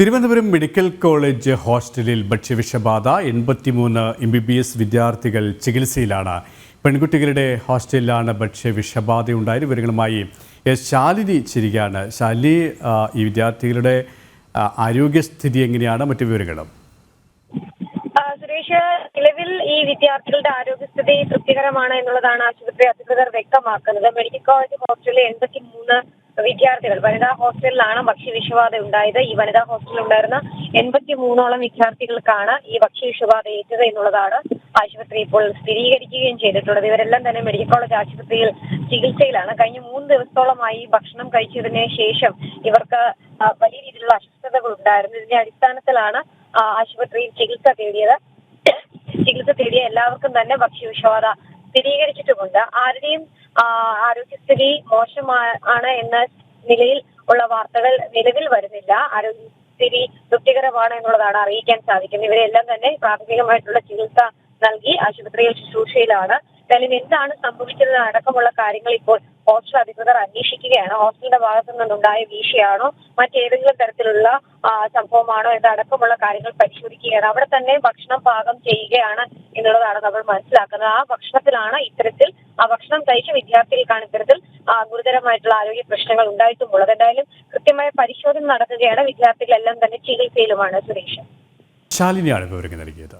Thiruvananthapuram medical college ഹോസ്റ്റലിൽ ഭക്ഷ്യവിഷബാധ എൺപത്തിമൂന്ന് M B B S വിദ്യാർത്ഥികൾ ചികിത്സയിലാണ്. പെൺകുട്ടികളുടെ ഹോസ്റ്റലിലാണ് ഭക്ഷ്യവിഷബാധ ഉണ്ടായത്. വിവരങ്ങളുമായി എസ് ശാലിനി ചിരികയാണ് ശാലിനി ഈ വിദ്യാർത്ഥികളുടെ ആരോഗ്യസ്ഥിതി എങ്ങനെയാണ്? മറ്റു വിവരങ്ങളും. സുരേഷ് നിലവിൽ ഈ വിദ്യാർത്ഥികളുടെ ആരോഗ്യസ്ഥിതി തൃപ്തികരമാണ് എന്നുള്ളതാണ് ആശുപത്രി അധികൃതർ വ്യക്തമാക്കുന്നത്. മെഡിക്കൽ കോളേജ് ഹോസ്റ്റലിൽ എൺപത്തി മൂന്ന് വിദ്യാർത്ഥികൾ. വനിതാ ഹോസ്റ്റലിലാണ് ഭക്ഷ്യവിഷബാധ ഉണ്ടായത്. ഈ വനിതാ ഹോസ്റ്റലിൽ ഉണ്ടായിരുന്ന എൺപത്തി മൂന്നോളം വിദ്യാർത്ഥികൾക്കാണ് ഈ ഭക്ഷ്യവിഷബാധ ഏറ്റത് എന്നുള്ളതാണ് ആശുപത്രി ഇപ്പോൾ സ്ഥിരീകരിക്കുകയും ചെയ്തിട്ടുള്ളത്. ഇവരെല്ലാം തന്നെ മെഡിക്കൽ കോളേജ് ആശുപത്രിയിൽ ചികിത്സയിലാണ്. കഴിഞ്ഞ മൂന്ന് ദിവസത്തോളമായി ഭക്ഷണം കഴിച്ചതിന് ശേഷം ഇവർക്ക് വലിയ രീതിയിലുള്ള അസ്വസ്ഥതകൾ ഉണ്ടായിരുന്നു. ഇതിന്റെ അടിസ്ഥാനത്തിലാണ് ആശുപത്രിയിൽ ചികിത്സ തേടിയത്. ചികിത്സ തേടിയ എല്ലാവർക്കും തന്നെ ഭക്ഷ്യവിഷബാധ സ്ഥിരീകരിച്ചിട്ടുമുണ്ട് ആരുടെയും ആരോഗ്യസ്ഥിതി മോശമാണ് എന്ന നിലയിൽ ഉള്ള വാർത്തകൾ നിലവിൽ വരുന്നില്ല. ആരോഗ്യസ്ഥിതി തൃപ്തികരമാണ് എന്നുള്ളതാണ് അറിയിക്കാൻ സാധിക്കുന്നത്. ഇവരെല്ലാം തന്നെ പ്രാഥമികമായിട്ടുള്ള ചികിത്സ നൽകി ആശുപത്രിയിൽ ശുശ്രൂഷയിലാണ്. എന്തായാലും എന്താണ് സംഭവിച്ചത് അടക്കമുള്ള കാര്യങ്ങൾ ഇപ്പോൾ ഹോസ്റ്റൽ അധികൃതർ അന്വേഷിക്കുകയാണ്. ഹോസ്റ്റലിന്റെ ഭാഗത്തു നിന്നുണ്ടായ വീഴ്ചയാണോ? മറ്റേതെങ്കിലും തരത്തിലുള്ള സംഭവമാണോ എന്നടക്കമുള്ള കാര്യങ്ങൾ പരിശോധിക്കുകയാണ്. അവിടെ തന്നെ ഭക്ഷണം പാകം ചെയ്യുകയാണ് എന്നുള്ളതാണ് നമ്മൾ മനസ്സിലാക്കുന്നത്. ആ ഭക്ഷണത്തിലാണ് ഇത്തരത്തിൽ ആ ഭക്ഷണം കഴിച്ച വിദ്യാർത്ഥികൾക്കാണ് ഇത്തരത്തിൽ ഗുരുതരമായിട്ടുള്ള ആരോഗ്യ പ്രശ്നങ്ങൾ ഉണ്ടായിട്ടുമുള്ളത്. എന്തായാലും കൃത്യമായ പരിശോധന നടക്കുകയാണ്. വിദ്യാർത്ഥികളെല്ലാം തന്നെ ചികിത്സയിലുമാണ് സുരേഷ്. ശാലിനിയാണ് വിവരങ്ങൾ നൽകിയത്.